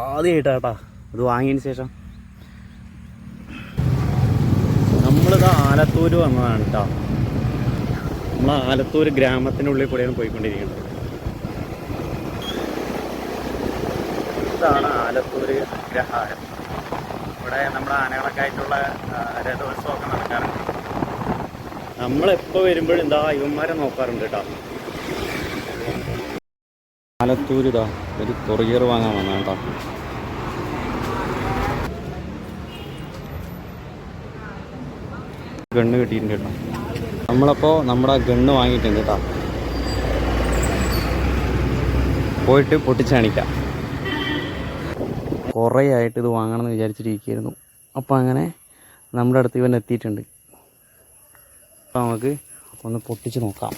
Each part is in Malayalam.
ആദ്യമായിട്ടാട്ടാ അത് വാങ്ങിയതിന് ശേഷം. നമ്മളിത് ആലത്തൂർ വന്നതാണ് കേട്ടോ നമ്മൾ ആലത്തൂർ ഗ്രാമത്തിനുള്ളിൽ കൂടെയാണ് പോയിക്കൊണ്ടിരിക്കുന്നത്. ഇതാണ് ആലത്തൂർ ഗ്രഹാരം. ഇവിടെ നമ്മുടെ ആനകളൊക്കെ ആയിട്ടുള്ള രഥോത്സവമൊക്കെ നടക്കാറുണ്ട്. നമ്മളെപ്പോൾ വരുമ്പോഴും ഇതാ ഇവന്മാരെ നോക്കാറുണ്ട് കേട്ടോ ഇതാ ഒരു കൊറിയർ വാങ്ങാൻ വന്ന കേട്ടോ. ഗണ്ണ് കിട്ടിയിട്ടുണ്ട് കേട്ടോ. നമ്മളപ്പോൾ നമ്മുടെ ഗണ്ണ് വാങ്ങിയിട്ടുണ്ട് കേട്ടോ. പോയിട്ട് പൊട്ടിച്ചാണിക്കാം കുറേ ആയിട്ട് ഇത് വാങ്ങണം എന്ന് വിചാരിച്ചിരിക്കുകയായിരുന്നു. അപ്പോൾ അങ്ങനെ നമ്മുടെ അടുത്ത് ഇവൻ എത്തിയിട്ടുണ്ട്. അപ്പോൾ നമുക്ക് ഒന്ന് പൊട്ടിച്ച് നോക്കാം.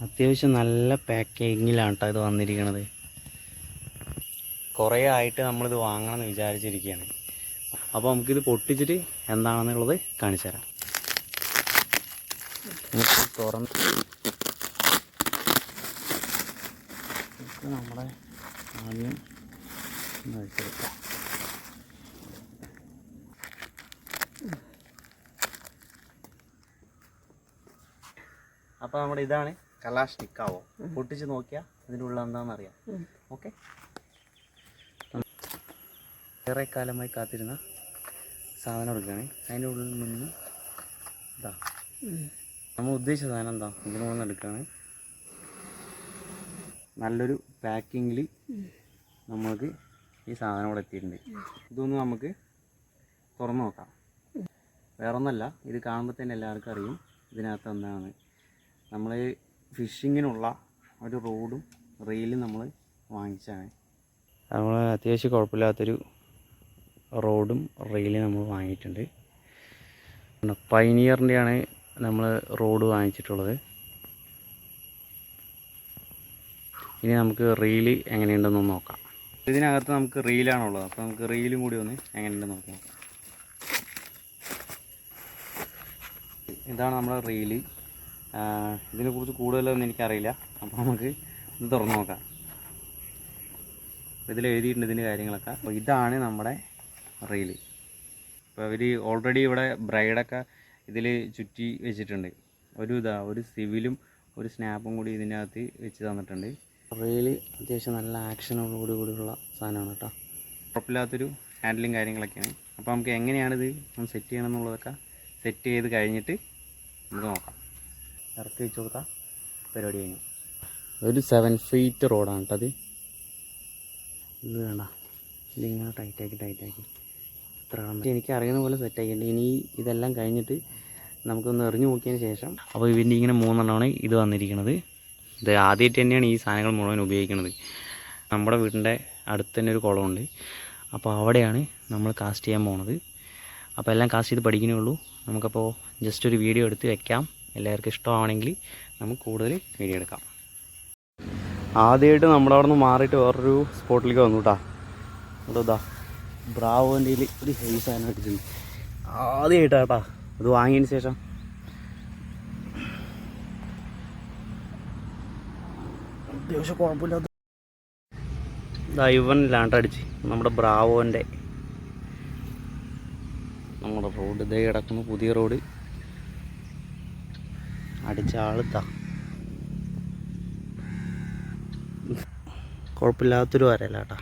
അത്യാവശ്യം നല്ല പാക്കിങ്ങിലാണ് കേട്ടോ ഇത് വന്നിരിക്കുന്നത് കുറേ ആയിട്ട് നമ്മളിത് വാങ്ങണമെന്ന് വിചാരിച്ചിരിക്കുകയാണ് അപ്പോൾ നമുക്കിത് പൊട്ടിച്ചിട്ട് എന്താണെന്നുള്ളത് കാണിച്ചു തരാം. തുറന്ന് നമ്മുടെ ആദ്യം അപ്പോൾ നമ്മുടെ ഇതാണ് കലാഷ് നിക്കാവോ പൊട്ടിച്ച് നോക്കിയാൽ അതിന്റെ ഉള്ളിൽ എന്താണെന്ന് അറിയാം ഓക്കെ? ഏറെ കാലമായി കാത്തിരുന്ന സാധനം എടുക്കുകയാണ്. അതിന്റെ ഉള്ളിൽ നിന്ന് ഇതാ. നമ്മൾ ഉദ്ദേശിച്ച സാധനം എന്താ? ഇതിന് മുന്നേ എടുക്കുകയാണ്. നല്ലൊരു പാക്കിങ്ങിൽ നമ്മൾക്ക് ഈ സാധനം ഇവിടെ എത്തിയിട്ടുണ്ട്. ഇതൊന്ന് നമുക്ക് തുറന്നു നോക്കാം. വേറൊന്നല്ല ഇത് കാണുമ്പോൾ തന്നെ എല്ലാവർക്കും അറിയും ഇതിനകത്ത് എന്താണ്. നമ്മൾ ഫിഷിങ്ങിനുള്ള ഒരു റോഡും റെയിലും നമ്മൾ വാങ്ങിച്ചാണ് നമ്മൾ അത്യാവശ്യം കുഴപ്പമില്ലാത്തൊരു റോഡും റെയിലും നമ്മൾ വാങ്ങിയിട്ടുണ്ട്. പൈനിയറിന്റെയാണ് നമ്മൾ റോഡ് വാങ്ങിച്ചിട്ടുള്ളത്. ഇനി നമുക്ക് റീൽ എങ്ങനെയുണ്ടെന്ന് നോക്കാം. ഇതിനകത്ത് നമുക്ക് റീലാണുള്ളത് അപ്പോൾ നമുക്ക് റീലും കൂടി ഒന്ന് എങ്ങനെയുണ്ടെന്ന് നോക്കാം. ഇതാണ് നമ്മുടെ റീൽ ഇതിനെക്കുറിച്ച് കൂടുതലൊന്നും എനിക്കറിയില്ല. അപ്പോൾ നമുക്ക് ഇത് തുറന്നു നോക്കാം. ഇതിൽ എഴുതിയിട്ടുണ്ട് ഇതിന്റെ കാര്യങ്ങളൊക്കെ. അപ്പോൾ ഇതാണ് നമ്മുടെ റീൽ ഇപ്പോൾ അവർ ഓൾറെഡി ഇവിടെ ബ്രൈഡൊക്കെ ഇതിൽ ചുറ്റി വെച്ചിട്ടുണ്ട്. ഒരു ഇതാ ഒരു സിവിലും ഒരു സ്നാപ്പും കൂടി ഇതിനകത്ത് വെച്ച് തന്നിട്ടുണ്ട്. റീൽ അത്യാവശ്യം നല്ല ആക്ഷനോടുകൂടി കൂടിയുള്ള സാധനമാണ് കേട്ടോ. കുഴപ്പമില്ലാത്തൊരു ഹാൻഡിലും കാര്യങ്ങളൊക്കെയാണ്. അപ്പോൾ നമുക്ക് എങ്ങനെയാണിത് ഒന്ന് സെറ്റ് ചെയ്യണം എന്നുള്ളതൊക്കെ സെറ്റ് ചെയ്ത് കഴിഞ്ഞിട്ട് നമുക്ക് നോക്കാം. ഇറക്കി വെച്ച് കൊടുത്താൽ പരിപാടി കഴിഞ്ഞു. ഒരു സെവൻ ഫീറ്റ് റോഡാണ് കേട്ടോ അത്. ഇത് വേണ്ട. ഇതിങ്ങനെ ടൈറ്റാക്കി ടൈറ്റാക്കി ഇത്ര എനിക്ക് അറിയുന്ന പോലെ സെറ്റ് ആക്കിയിട്ടുണ്ട്. ഇനി ഇതെല്ലാം കഴിഞ്ഞിട്ട് നമുക്കൊന്ന് എറിഞ്ഞു നോക്കിയതിന് ശേഷം അപ്പോൾ ഇതിന്റെ ഇങ്ങനെ മൂന്നെണ്ണമാണ് ഇത് വന്നിരിക്കുന്നത് ഇത് ആദ്യമായിട്ട് തന്നെയാണ് ഈ സാധനങ്ങൾ മുഴുവൻ ഉപയോഗിക്കുന്നത് നമ്മുടെ വീടിന്റെ അടുത്ത് തന്നെ ഒരു കുളമുണ്ട്. അപ്പോൾ അവിടെയാണ് നമ്മൾ കാസ്റ്റ് ചെയ്യാൻ പോണത്. അപ്പോൾ എല്ലാം കാസ്റ്റ് ചെയ്ത് പഠിക്കുന്നേ ഉള്ളൂ. നമുക്കപ്പോൾ ജസ്റ്റ് ഒരു വീഡിയോ എടുത്ത് വെക്കാം. എല്ലാവർക്കും ഇഷ്ടമാണെങ്കിൽ നമുക്ക് കൂടുതൽ വീഡിയോ എടുക്കാം. ആദ്യമായിട്ട് നമ്മുടെ അവിടെ നിന്ന് മാറിയിട്ട് വേറൊരു സ്പോട്ടിലേക്ക് വന്നു കേട്ടോ ഇവിടെ ഇതാ ബ്രാവോന്റെ ഒരു ഹെവി സാധനം എടുത്തിട്ടുണ്ട് ആദ്യമായിട്ടാ കേട്ടാ അത് വാങ്ങിയതിന് ശേഷം. അത്യാവശ്യം കുഴപ്പമില്ലാത്ത ഇതാ ഇവൻ ലാണ്ടടിച്ച് നമ്മുടെ ബ്രാവോന്റെ നമ്മുടെ റോഡ് ഇതേ കിടക്കുന്നു പുതിയ റോഡ്. അടിച്ച ആളുത്താ കുഴപ്പമില്ലാത്തൊരു വരല്ല കേട്ടാ